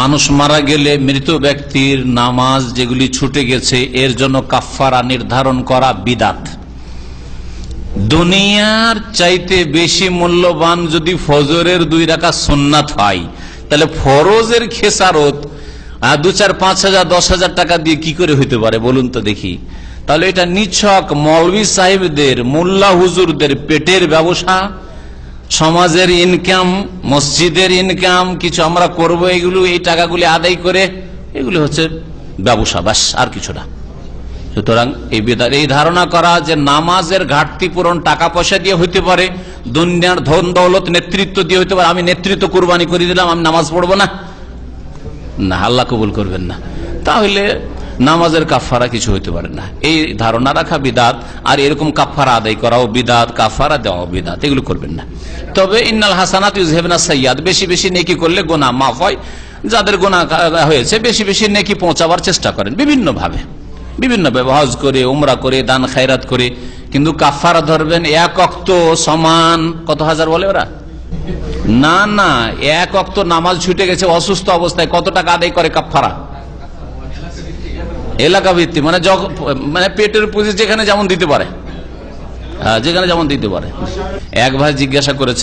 মানুষ মারা গেলে মৃত ব্যক্তির নামাজ যেগুলি ছুটে গেছে, এর জন্য কাফারা নির্ধারণ করা বিদাত। দুনিয়ার চাইতে বেশি মূল্যবান যদি ফজরের দুই রাখা সোননাথ হয়, তাহলে ফরজের খেসারত দু চার পাঁচ হাজার, দশ হাজার টাকা দিয়ে কি করে হইতে পারে বলুন তো দেখি। তাহলে এটা নিছক মৌলভী সাহেবদের, মোল্লা হুজুরদের পেটের ব্যবসা সমাজের ইনকাম মসজিদের ইনকাম কিছু আমরা করব, এগুলো, এই টাকাগুলি আদায় করে, এগুলো হচ্ছে ব্যবসা বাস আর কিছু না। সুতরাং এই এই ধারণা করা যে নামাজের ঘাটতি পূরণ, টাকা পয়সা দিয়ে হইতে পারে, দুনিয়ার ধন দৌলত, নেতৃত্ব দিয়ে হইতে পারে, আমি নেতৃত্ব কোরবানি করে দিলাম, আমি নামাজ পড়ব না। না, আল্লাহ কবুল করবেন না। তাহলে নামাজের কাফারা কিছু হইতে পারে না। এই ধারণা রাখা বিদাত, আর এরকম কাফারা আদায় করাও বিদাত কাফারা দেওয়া বিদাত, এগুলো করবেন না। তবে ইন্নাল হাসানাত ইউজহেবনা সৈয়াদ বেশি বেশি নেকি করলে গোনা মাফ হয়। যাদের গোনা হয়েছে, বেশি বেশি নেকি পৌঁছাবার চেষ্টা করেন বিভিন্ন ভাবে বিভিন্ন হজ করে, উমরা করে, দান খায়রাত করে, কিন্তু কাফারা ধরবেন এক অক্ত সমান, কত হাজার বলে ওরা? না না, এক অক্ত নামাজ ছুটে গেছে, অসুস্থ অবস্থায় কত টাকা আদায় করে কাফারা এলাকা ভিত্তি মানে মানে পেটের পুঁজি যেখানে যেমন দিতে পারে হ্যাঁ, যেখানে যেমন দিতে পারে। এক ভাই জিজ্ঞাসা করেছে